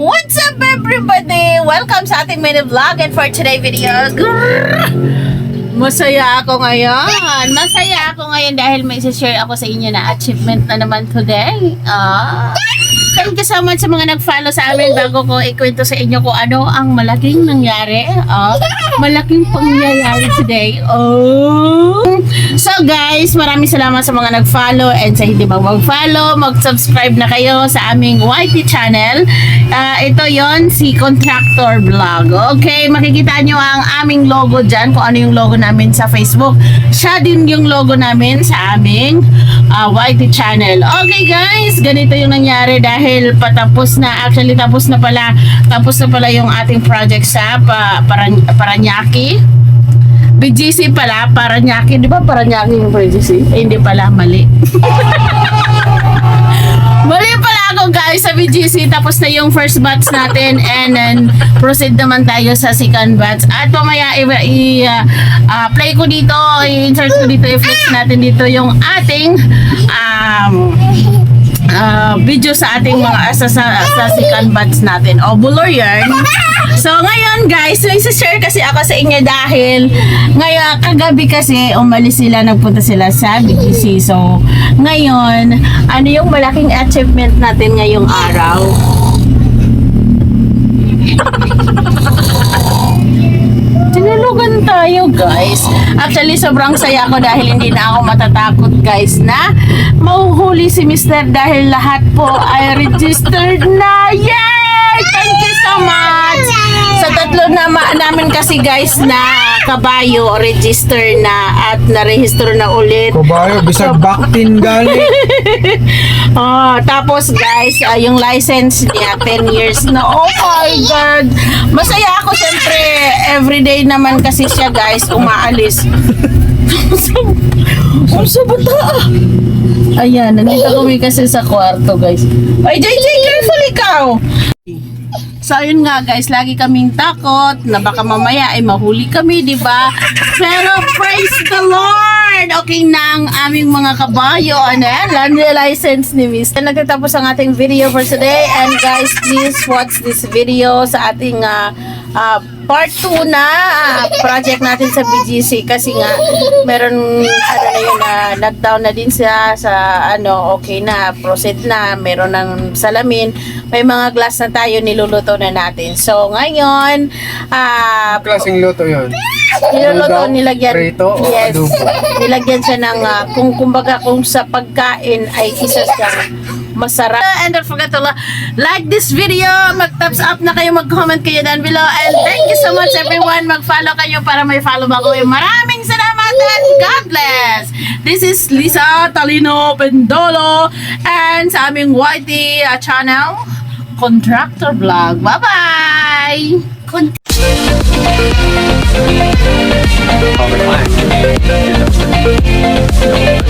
What's up everybody? Welcome sa ating mini vlog and for today video. Masaya ako ngayon. Masaya ako ngayon dahil may share ako sa inyo na achievement na naman today. Ah. Thank you so much sa mga nag-follow sa amin bago ko ikwento sa inyo kung ano ang malaking nangyari. Ah, malaking pangyayari today. Oh. So guys, maraming salamat sa mga nag-follow and sa hindi mag mag-follow, mag-subscribe na kayo sa aming YT channel. Ah, ito yon si Contractor Vlog. Okay, makikita nyo ang aming logo dyan, kung ano yung logo namin sa Facebook. Siya din yung logo namin sa aming ah, YT channel. Okay guys, ganito yung nangyari dahil patapos na, actually tapos na pala, tapos na pala yung ating project sa pa, Paran, Paranaque. BGC pala, Paranaque, di ba Paranaque yung BGC? Eh, hindi pala, mali. mali pala ako guys sa BGC, tapos na yung first batch natin and then proceed naman tayo sa second batch. At mamaya i- i- ah, ah, play ko dito, i-insert ko dito, i-flex natin dito yung ating um, ah, video sa ating mga sa, sa, sa second batch natin. O, bulor yarn. So, ngayon guys, may share kasi ako sa inyo dahil ngayon, kagabi kasi umalis sila, nagpunta sila sa BGC. So, ngayon, ano yung malaking achievement natin ngayong araw? Tinulugan tayo guys. Actually, sobrang saya ko dahil hindi na ako matatakot guys na mahuhuli si Mr. dahil lahat po ay registered na. Yay! Thank you so much! Sa tatlo na namin kasi guys na kabayo, register na at na-register na ulit. Kabayo, bisag baktin galing. Ah, tapos guys, ah, yung license niya 10 years na. Oh my god. Siyempre. Everyday naman kasi siya guys umaalis. Ang sabata. Ayan, nandito kami kasi sa kwarto guys. Ay, JJ, careful ikaw. So, ayun nga guys, lagi kaming takot na baka mamaya ay mahuli kami, di ba? Pero praise the Lord! Okay na ang aming mga kabayo. Ano yan? Land license ni Miss. Nagtatapos ang ating video for today. And guys, please watch this video sa ating ah, ah, part 2 na ah, project natin sa BGC kasi nga meron ano na yun na nag-down na din siya sa ano okay na proceed na meron ng salamin may mga glass na tayo niluluto na natin so ngayon ah Klaseng luto yun. Niluluto nilagyan prito, o yes adobo? nilagyan siya ng ah, kung kumbaga kung sa pagkain ay isa siyang masarap. And don't forget to li- like this video, mag-thumbs up na kayo, mag-comment kayo down below. And thank you so much everyone. Mag-follow kayo para may follow ako. Maraming salamat and God bless. This is Lisa Talino Pendolo and sa aming YT uh, channel, Contractor Vlog. Bye-bye! Konti. Over.